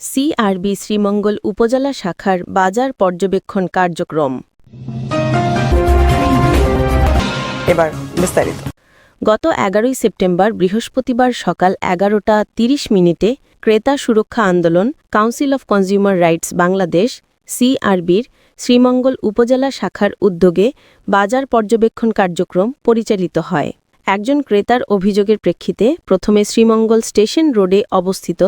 CRB Sreemangal উপজেলা শাখার বাজার পর্যবেক্ষণ কার্যক্রম। এবার বিস্তারিত। গত এগারোই সেপ্টেম্বর বৃহস্পতিবার সকাল এগারোটা তিরিশ মিনিটে ক্রেতা সুরক্ষা আন্দোলন council of consumer rights Bangladesh সিআরবির Sreemangal উপজেলা শাখার উদ্যোগে বাজার পর্যবেক্ষণ কার্যক্রম পরিচালিত হয়। একজন ক্রেতার অভিযোগের প্রেক্ষিতে প্রথমে শ্রীমঙ্গল স্টেশন রোডে অবস্থিত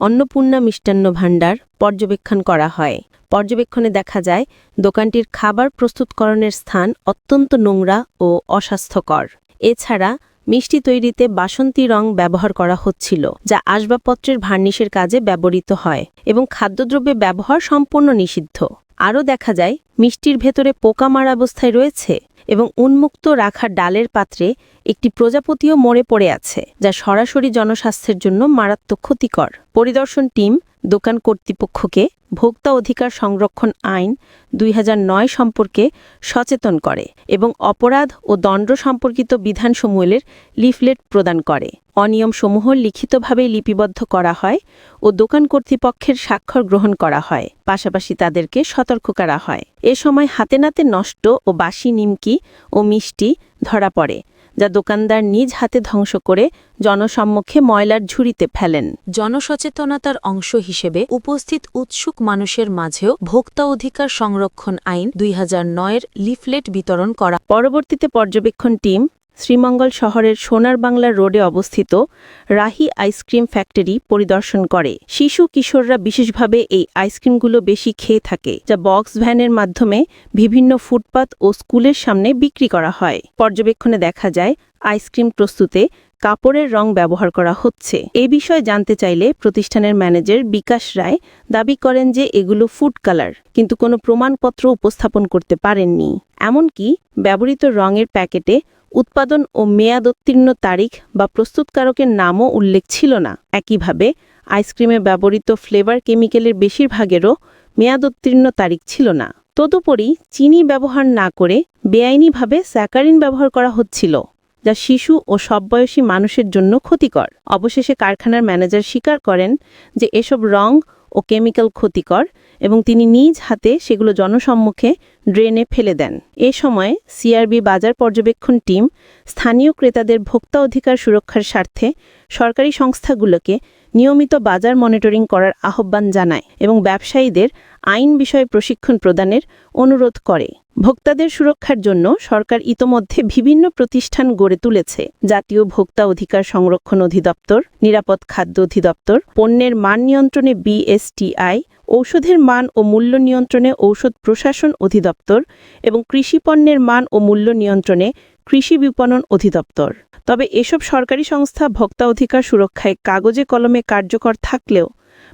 অন্নপূর্ণা মিষ্টান্ন ভাণ্ডার পর্যবেক্ষণ করা হয়। পর্যবেক্ষণে দেখা যায়, দোকানটির খাবার প্রস্তুতকরণের স্থান অত্যন্ত নোংরা ও অস্বাস্থ্যকর। এছাড়া, মিষ্টি তৈরিতে বাসন্তী রং ব্যবহার করা হচ্ছিল, যা আসবাবপত্রের ভার্নিশের কাজে ব্যবহৃত হয় এবং খাদ্যদ্রব্যে ব্যবহার সম্পূর্ণ নিষিদ্ধ। আরও দেখা যায় মিষ্টির ভেতরে পোকা মারা অবস্থায় রয়েছে এবং উন্মুক্ত রাখা ডালের পাত্রে একটি প্রজাপতিও মরে পড়ে আছে, যা সরাসরি জনস্বাস্থ্যের জন্য মারাত্মক ক্ষতিকর। পরিদর্শন টিম, দোকান কর্তৃপক্ষকে ভোক্তা অধিকার সংরক্ষণ আইন দুই হাজার নয় সম্পর্কে সচেতন করে এবং অপরাধ ও দণ্ড সম্পর্কিত বিধানসমূহের লিফলেট প্রদান করে। অনিয়মসমূহ লিখিতভাবে লিপিবদ্ধ করা হয় ও দোকান কর্তৃপক্ষের স্বাক্ষর গ্রহণ করা হয়, পাশাপাশি তাদেরকে সতর্ক করা হয়। এ সময় হাতে নাতে নষ্ট ও বাসি নিমকি ও মিষ্টি ধরা পড়ে যা দোকানদার নিজ হাতে ধ্বংস করে জনসম্মুখে ময়লার ঝুড়িতে ফেলেন। জনসচেতনতার অংশ হিসেবে উপস্থিত উৎসুক মানুষের মাঝেও ভোক্তা অধিকার সংরক্ষণ আইন দুই এর লিফলেট বিতরণ করা। পরবর্তীতে পর্যবেক্ষণ টিম শ্রীমঙ্গল শহরের সোনার বাংলা রোডে অবস্থিত রাহি আইসক্রিম ফ্যাক্টরি পরিদর্শন করে। শিশু কিশোররা বিশেষভাবে এই আইসক্রিমগুলো বেশি খেয়ে থাকে, যা বক্স ভ্যানের মাধ্যমে বিভিন্ন ফুটপাত ও স্কুলের সামনে বিক্রি করা হয়। পর্যবেক্ষণে দেখা যায়, আইসক্রিম প্রস্তুতে কাপড়ের রং ব্যবহার করা হচ্ছে। এ বিষয়ে জানতে চাইলে প্রতিষ্ঠানের ম্যানেজার বিকাশ রায় দাবি করেন যে এগুলো ফুড কালার, কিন্তু কোনো প্রমাণপত্র উপস্থাপন করতে পারেননি। এমনকি ব্যবহৃত রঙের প্যাকেটে উৎপাদন ও মেয়াদোত্তীর্ণ তারিখ বা প্রস্তুতকারকের নামও উল্লেখ ছিল না। একইভাবে, আইসক্রিমে ব্যবহৃত ফ্লেভার কেমিক্যালের বেশিরভাগেরও মেয়াদোত্তীর্ণ তারিখ ছিল না। তদুপরি, চিনি ব্যবহার না করে বেআইনিভাবে স্যাকারিন ব্যবহার করা হচ্ছিল, যা শিশু ও সববয়সী মানুষের জন্য ক্ষতিকর। অবশেষে কারখানার ম্যানেজার স্বীকার করেন যে এসব রং ও কেমিক্যাল ক্ষতিকর এবং তিনি নিজ হাতে সেগুলো জনসম্মুখে ড্রেনে ফেলে দেন। এ সময় সিআরবি বাজার পর্যবেক্ষণ টিম স্থানীয় ক্রেতাদের ভোক্তা অধিকার সুরক্ষার স্বার্থে সরকারি সংস্থাগুলোকে নিয়মিত বাজার মনিটরিং করার আহ্বান জানায় এবং ব্যবসায়ীদের আইন বিষয়ে প্রশিক্ষণ প্রদানের অনুরোধ করে। ভোক্তাদের সুরক্ষার জন্য সরকার ইতোমধ্যে বিভিন্ন প্রতিষ্ঠান গড়ে তুলেছে। জাতীয় ভোক্তা অধিকার সংরক্ষণ অধিদপ্তর, নিরাপদ খাদ্য অধিদপ্তর, পণ্যের মান নিয়ন্ত্রণে বিএসটিআই ঔষধের মান ও মূল্য নিয়ন্ত্রণে ঔষধ প্রশাসন অধিদপ্তর এবং কৃষি পণ্যের মান ও মূল্য নিয়ন্ত্রণে কৃষি বিপণন অধিদপ্তর। তবে এসব সরকারি সংস্থা ভোক্তা অধিকার সুরক্ষায় কাগজে কলমে কার্যকর থাকলেও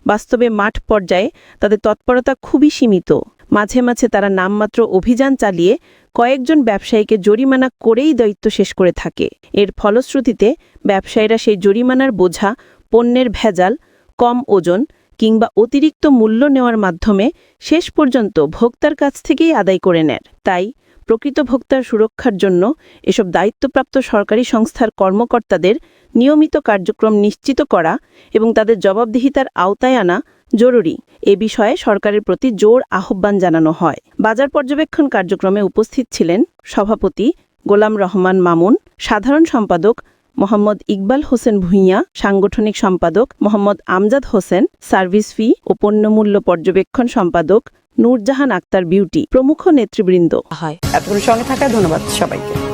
বাস্তবে মাঠ পর্যায়ে তাদের তৎপরতা খুবই সীমিত। মাঝে মাঝে তারা নামমাত্র অভিযান চালিয়ে কয়েকজন ব্যবসায়ীকে জরিমানা করেই দায়িত্ব শেষ করে থাকে। এর ফলশ্রুতিতে ব্যবসায়ীরা সেই জরিমানার বোঝা, পণ্যের ভেজাল, কম ওজন কিংবা অতিরিক্ত মূল্য নেওয়ার মাধ্যমে শেষ পর্যন্ত ভোক্তার কাছ থেকেই আদায় করে নেয় তাই, প্রকৃত ভোক্তার সুরক্ষার জন্য এসব দায়িত্বপ্রাপ্ত সরকারি সংস্থার কর্মকর্তাদের নিয়মিত কার্যক্রম নিশ্চিত করা এবং তাদের জবাবদিহিতার আওতায় আনা জরুরি। এ বিষয়ে সরকারের প্রতি জোর আহ্বান জানানো হয়। বাজার পর্যবেক্ষণ কার্যক্রমে উপস্থিত ছিলেন সভাপতি গোলাম রহমান মামুন, সাধারণ সম্পাদক মোহাম্মদ ইকবাল হোসেন ভূঁইয়া, সাংগঠনিক সম্পাদক মোহাম্মদ আমজাদ হোসেন, সার্ভিস ফি ও পণ্যমূল্য পর্যবেক্ষণ সম্পাদক নূরজাহান আক্তার বিউটি প্রমুখ নেতৃবৃন্দ। হয়। এতক্ষণ সঙ্গে থাকায় ধন্যবাদ সবাইকে।